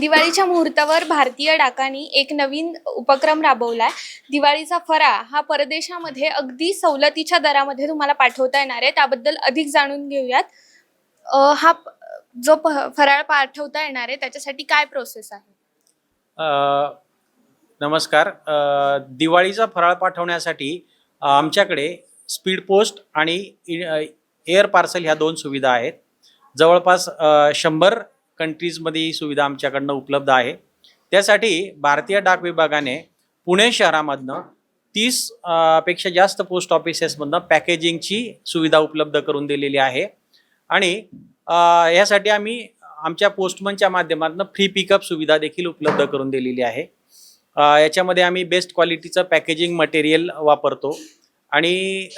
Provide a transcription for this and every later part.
दिवाळीच्या मुहूर्तावर भारतीय डाकांनी एक नवीन उपक्रम राबवलाय. दिवाळीचा फराळ हा परदेशामध्ये अगदी सवलतीच्या दरामध्ये तुम्हाला पाठवता येणार आहे. त्याबद्दल अधिक जाणून घेऊयात. हा जो प- फराळ पाठवता येणार आहे त्याच्यासाठी काय प्रोसेस आहे? नमस्कार. दिवाळीचा फराळ पाठवण्यासाठी आमच्याकडे स्पीड पोस्ट आणि इ- एअर पार्सल ह्या दोन सुविधा आहेत. जवळपास शंभर कंट्रीजमध्ये ही सुविधा आमच्याकडनं उपलब्ध आहे. त्यासाठी भारतीय डाक विभागाने पुणे शहरामधनं तीसपेक्षा जास्त पोस्ट ऑफिसेसमधनं पॅकेजिंगची सुविधा उपलब्ध करून दिलेली आहे. आणि यासाठी आम्ही आमच्या पोस्टमनच्या माध्यमातून फ्री पिकअप सुविधा देखील उपलब्ध करून दिलेली आहे. याच्यामध्ये आम्ही बेस्ट क्वालिटीचं पॅकेजिंग मटेरियल वापरतो. आणि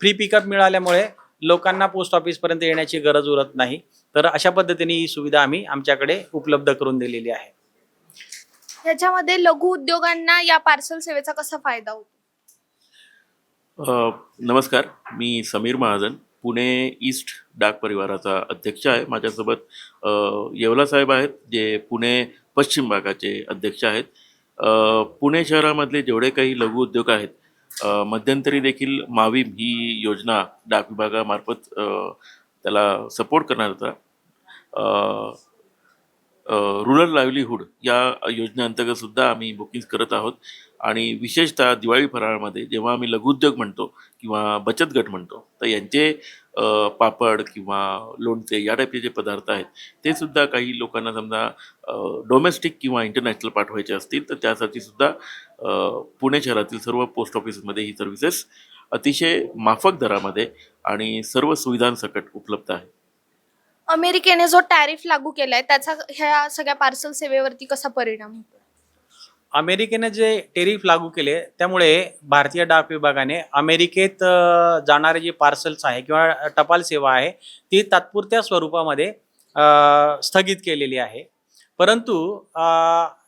फ्री पिकअप मिळाल्यामुळे लोकांना पोस्ट ऑफिसपर्यंत येण्याची गरज उरत नाही. तर अशा पद्धतीने ही सुविधा आम्ही आमच्याकडे उपलब्ध करून दिलेली आहे. ह्याच्यामध्ये लघु उद्योगांना या पार्सल सेवेचा कसा फायदा होतो? नमस्कार. मी समीर महाजन पुणे ईस्ट डाक परिवाराचा अध्यक्ष आहे. माझ्यासोबत येवला साहेब आहेत जे पुणे पश्चिम भागाचे अध्यक्ष आहेत. अ, पुणे शहरामधले जेवढे काही लघु उद्योग आहेत मध्यंतरी देखील मावीम ही योजना डाक विभागामार्फत त्याला सपोर्ट करणार होता. रुरल लाईव्हलीहूड या योजनेअंतर्गत सुद्धा आम्ही बुकिंग करत आहोत. आणि विशेषतः दिवाळी फराळामध्ये जेव्हा आम्ही लघुउद्योग म्हणतो किंवा बचत गट म्हणतो तर यांचे पापड किंवा लोणचे या टाईपचे जे पदार्थ आहेत ते सुद्धा काही लोकांना समजा डोमेस्टिक किंवा इंटरनॅशनल पाठवायचे असतील तर त्यासाठी सुद्धा पुणे शहरातील सर्व पोस्ट ऑफिसमध्ये ही सर्व्हिसेस अतिशय माफक दरामध्ये आणि सर्व सुविधांसकट उपलब्ध आहे. अमेरिकेने जो टॅरिफ लागू केलाय त्याचा ह्या सगळ्या पार्सल सेवेवरती कसा परिणाम होतो अमेरिकेने जे टेरिफ लागू केले त्यामुळे भारतीय डाक विभागाने अमेरिकेत जाणारे जे पार्सल्स आहे किंवा टपाल सेवा आहे ती तात्पुरत्या स्वरूपामध्ये स्थगित केलेली आहे. परंतु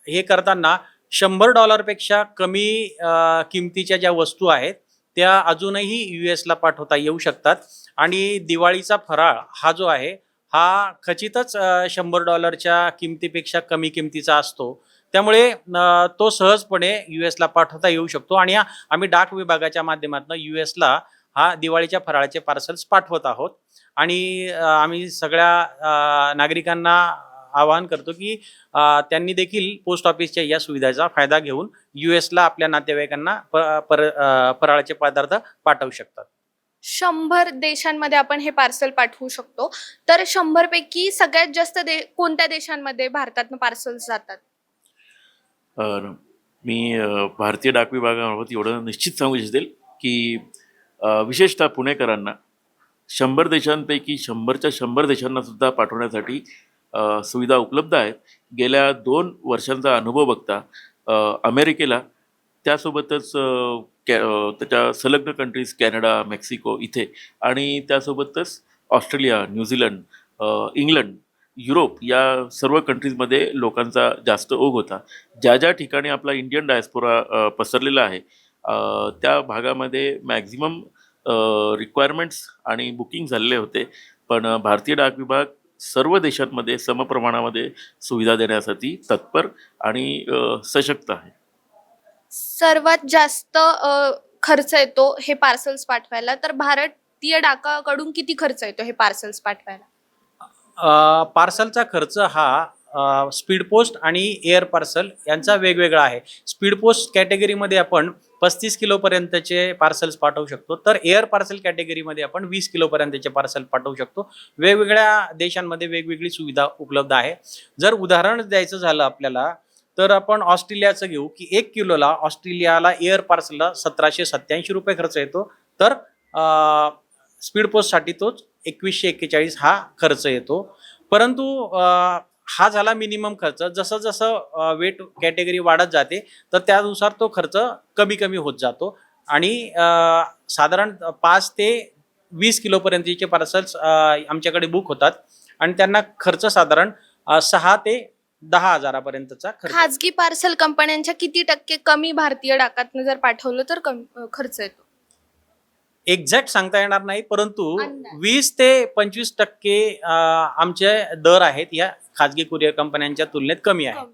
हे करताना शंभर डॉलरपेक्षा कमी किमतीच्या ज्या वस्तू आहेत त्या अजूनही यू एसला पाठवता येऊ शकतात. आणि दिवाळीचा फराळ हा जो आहे हा खचितच शंभर डॉलरच्या किमतीपेक्षा कमी किमतीचा असतो. त्यामुळे तो सहजपणे यू एसला पाठवता येऊ शकतो. आणि आम्ही डाक विभागाच्या माध्यमातून यू एसला हा दिवाळीच्या फराळाचे पार्सल्स पाठवत आहोत. आणि आम्ही सगळ्या नागरिकांना आवाहन करतो की त्यांनी देखील पोस्ट ऑफिसच्या या सुविधेचा फायदा घेऊन यू एसला आपल्या नातेवाईकांना प- पर फराळाचे पदार्थ पाठवू शकतात. शंभर देशांमध्ये आपण हे पार्सल पाठवू शकतो. तर शंभर पैकी सगळ्यात जास्त दे कोणत्या देशांमध्ये भारतातनं पार्सल्स जातात? मी भारतीय डाक विभागामार्फत एवढं निश्चित सांगू इच्छितील की विशेषतः पुणेकरांना शंभर देशांपैकी शंभरच्या शंभर देशांना सुद्धा पाठवण्यासाठी सुविधा उपलब्ध आहेत. गेल्या दोन वर्षांचा अनुभव बघता अमेरिकेला त्यासोबतच कॅ त्याच्या संलग्न कंट्रीज कॅनडा मेक्सिको इथे आणि त्यासोबतच ऑस्ट्रेलिया न्यूझीलंड इंग्लंड युरोप या सर्व कंट्रीजमध्ये लोकांचा जास्त ओघ होता. ज्या ज्या ठिकाणी आपला इंडियन डायस्पोरा पसरलेला आहे त्या भागामध्ये मॅक्झिमम रिक्वायरमेंट्स आणि बुकिंग झालेले होते. पण भारतीय डाक विभाग सर्व देशांमध्ये समप्रमाणामध्ये सुविधा देण्यासाठी तत्पर आणि सशक्त आहे. सर्वात जास्त खर्च येतो हे पार्सल्स पाठवायला. तर भारतीय डाकाकडून किती खर्च येतो हे पार्सल्स पाठवायला? पार्सलचा खर्च हा स्पीड पोस्ट आणि एअर पार्सल यांचा वेगवेगळा आहे. स्पीड पोस्ट कॅटेगरीमध्ये आपण पस्तीस किलोपर्यंतचे पार्सल्स पाठवू शकतो. तर एअर पार्सल कॅटेगरीमध्ये आपण वीस किलोपर्यंतचे पार्सल पाठवू शकतो. वेगवेगळ्या देशांमध्ये वेगवेगळी सुविधा उपलब्ध आहे. जर उदाहरण द्यायचं झालं आपल्याला तर आपण ऑस्ट्रेलियाचं घेऊ की एक किलोला ऑस्ट्रेलियाला एअर पार्सलला सतराशे सत्याऐंशी रुपये खर्च येतो. तर स्पीड पोस्टसाठी तोच एकवीसशे एक्केचाळीस हा खर्च येतो. परंतु हा झाला मिनिमम खर्च. जसं जसं वेट कॅटेगरी वाढत जाते तर त्यानुसार तो खर्च कमी कमी होत जातो. आणि साधारण पाच ते वीस किलोपर्यंतचे पार्सल्स आमच्याकडे बुक होतात. आणि त्यांना खर्च साधारण सहा ते दहा हजारापर्यंतचा खर्च. खाजगी पार्सल कंपन्यांच्या किती टक्के कमी भारतीय डाकातनं जर पाठवलं तर कमी खर्च येतो? एक्झॅक्ट सांगता येणार नाही परंतु. वीस ते पंचवीस टक्के आमचे दर आहेत या खाजगी कुरिअर कंपन्यांच्या तुलनेत कमी आहे.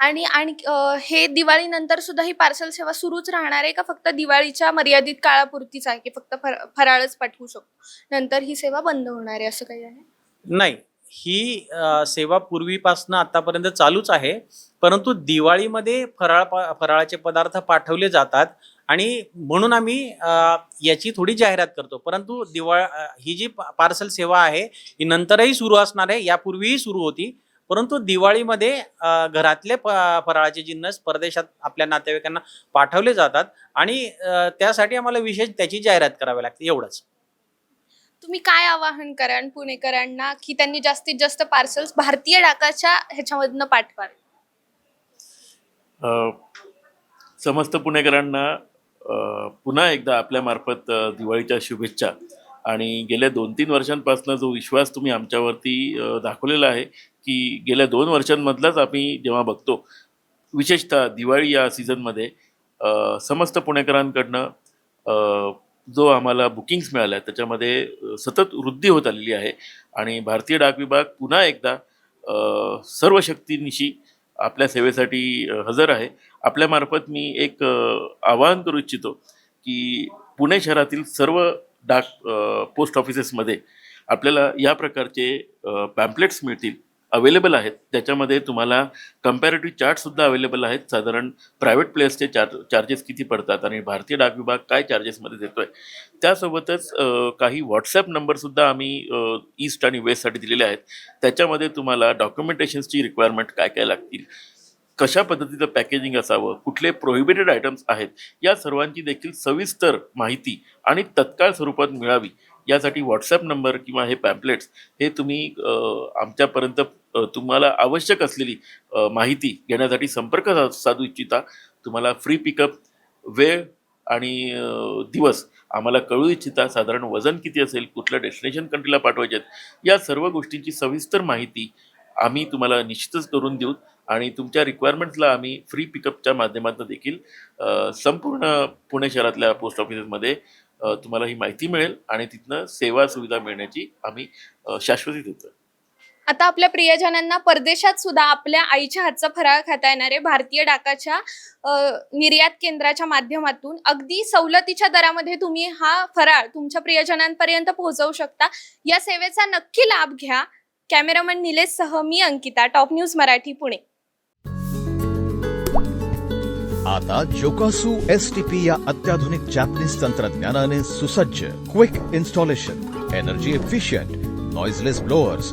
आणि आणि हे दिवाळीनंतर सुद्धा ही पार्सल सेवा सुरूच राहणार आहे का? फक्त दिवाळीच्या मर्यादित काळापुरतीच आहे की फक्त फर- फराळच पाठवू शकतो? नंतर ही सेवा बंद होणार आहे असं काही आहे? नाही. ही सेवा पूर्वीपासून आतापर्यंत चालूच आहे परंतु दिवाळीमध्ये फराळ फराळाचे पदार्थ पाठवले जातात आणि म्हणून आम्ही याची थोडी जाहिरात करतो. परंतु दिवाळ ही जी पार्सल सेवा आहे ही नंतरही सुरू असणार आहे यापूर्वीही सुरू होती. परंतु दिवाळीमध्ये घरातले प- फराळाचे जिन्नस परदेशात आपल्या नातेवाईकांना पाठवले जातात आणि त्यासाठी आम्हाला विशेष त्याची जाहिरात करावी लागते एवढंच. तुम्ही काय आवाहन कराल पुणेकरांना की त्यांनी जास्तीत जास्त पार्सल्स भारतीय डाकाच्या ह्याच्यामधनं पाठवावे? अ, समस्त पुणेकरांना पुन्हा एकदा आपल्यामार्फत दिवाळीच्या शुभेच्छा. आणि गेल्या दोन तीन वर्षांपासून जो विश्वास तुम्ही आमच्यावरती दाखवलेला आहे की गेल्या दोन वर्षांमधलाच आम्ही जेव्हा बघतो विशेषतः दिवाळी या सीझनमध्ये समस्त पुणेकरांकडनं जो आम्हाला बुकिंग्स मिळाल्या त्याच्यामध्ये सतत वृद्धी होत आलेली आहे. आणि भारतीय डाक विभाग पुन्हा एकदा सर्व शक्तींशी आपल्या सेवेसाठी हजर आहे. आपल्यामार्फत मी एक आवाहन करू इच्छितो की पुणे शहरातील सर्व डाक पोस्ट ऑफिसेसमध्ये आपल्याला या प्रकारचे पॅम्पलेट्स मिळतील. अवेलेबल आहेत. त्याच्यामध्ये तुम्हाला कम्पॅरेटिव्ह चार्टसुद्धा अवेलेबल आहेत. साधारण प्रायव्हेट प्लेयर्सचे चार्ज चार्जेस किती पडतात आणि भारतीय डाक विभाग काय चार्जेसमध्ये देतो आहे त्यासोबतच काही व्हॉट्सॲप नंबरसुद्धा आम्ही ईस्ट आणि वेस्टसाठी दिलेले आहेत. त्याच्यामध्ये तुम्हाला डॉक्युमेंटेशन्सची रिक्वायरमेंट काय काय लागतील? कशा पद्धतीचं पॅकेजिंग असावं? कुठले प्रोहिबिटेड आयटम्स आहेत? या सर्वांची देखील सविस्तर माहिती आणि तत्काळ स्वरूपात मिळावी. यासाठी व्हॉट्सॲप नंबर किंवा हे पॅम्पलेट्स हे तुम्ही आमच्यापर्यंत तुम्हाला आवश्यक असलेली माहिती घेण्यासाठी संपर्क सा- साधू इच्छिता. तुम्हाला फ्री पिकअप वेळ आणि दिवस आम्हाला कळू इच्छिता. साधारण वजन किती असेल कुठल्या डेस्टिनेशन कंट्रीला पाठवायचे आहेत या सर्व गोष्टींची सविस्तर माहिती आम्ही तुम्हाला निश्चितच करून देऊ आणि तुमच्या रिक्वायरमेंट्सला आम्ही फ्री पिकअपच्या माध्यमातून देखील संपूर्ण पुणे शहरातल्या पोस्ट ऑफिसेसमध्ये तुम्हाला ही माहिती मिळेल आणि तिथनं सेवा सुविधा मिळण्याची आम्ही शाश्वती देतो. आता आपल्या प्रियजनांना परदेशात सुद्धा आपल्या आईच्या हातचा फराळ खाता येणारे भारतीय डाकाच्या निर्यात केंद्राच्या माध्यमातून. अगदी सवलतीच्या दरामध्ये तुम्ही हा फराळ तुमच्या प्रियजनांपर्यंत पोहोचवू शकता. या सेवेचा नक्की लाभ घ्या. कॅमेरामन निलेश सह मी Ankita. Top news Marathi Pune. आता जोकासू एस टी पी या अत्याधुनिक जॅपनीज तंत्रज्ञानाने सुसज्ज quick installation energy efficient noiseless blowers